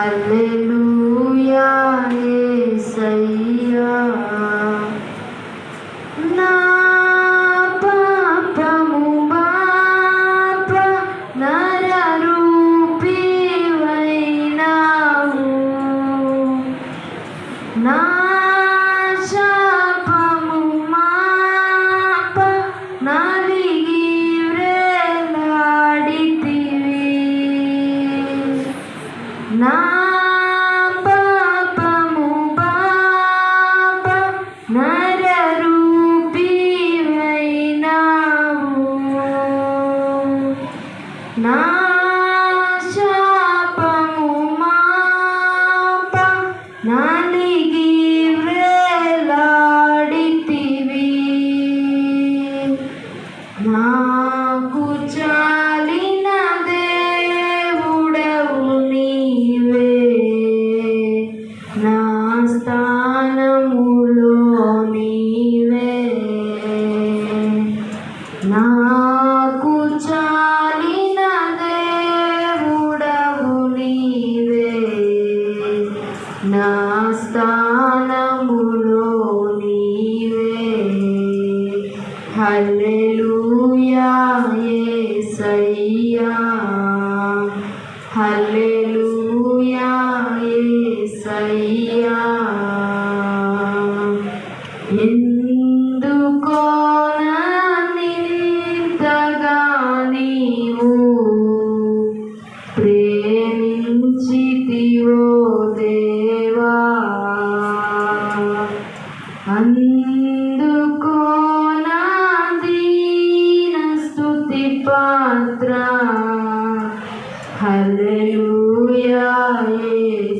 Amén. నా శాపము మాప నలిగి వేలాడితివి నా Hallelujah, Yesaya. Hallelujah, Yesaya. 할렐루야 예수.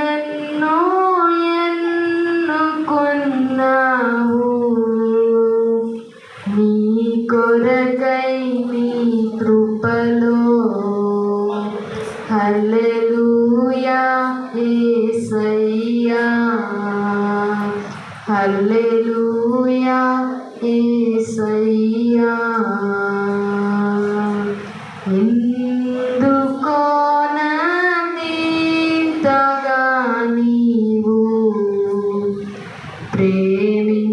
హల్లెలూయా ఏసయ్యా. హల్లెలూయా ఏసయ్యా. ఎందుకోనంతగా నీవు? ప్రేమించితివు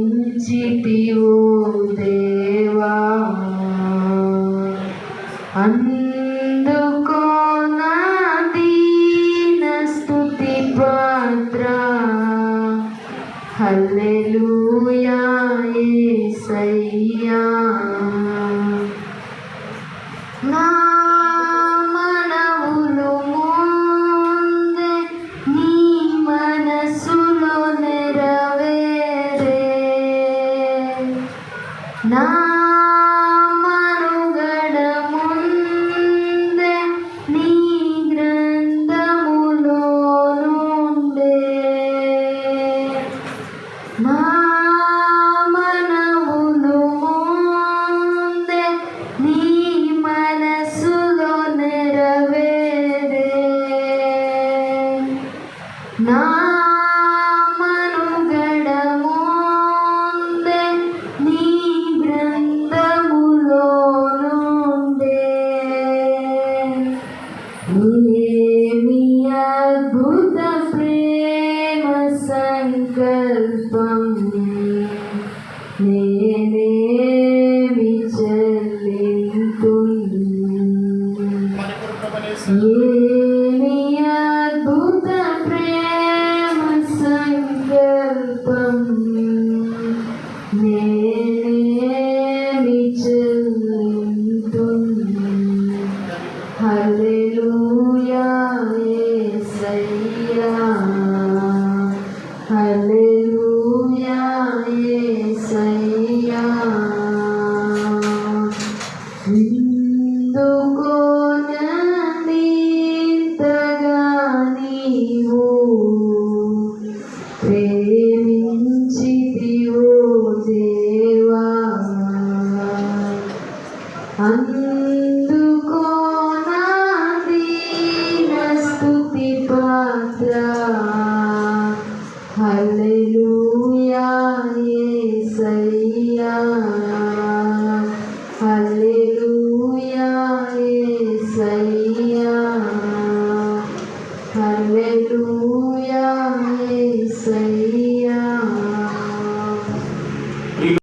దేవా. అన్ なあ。send goodbye me. Me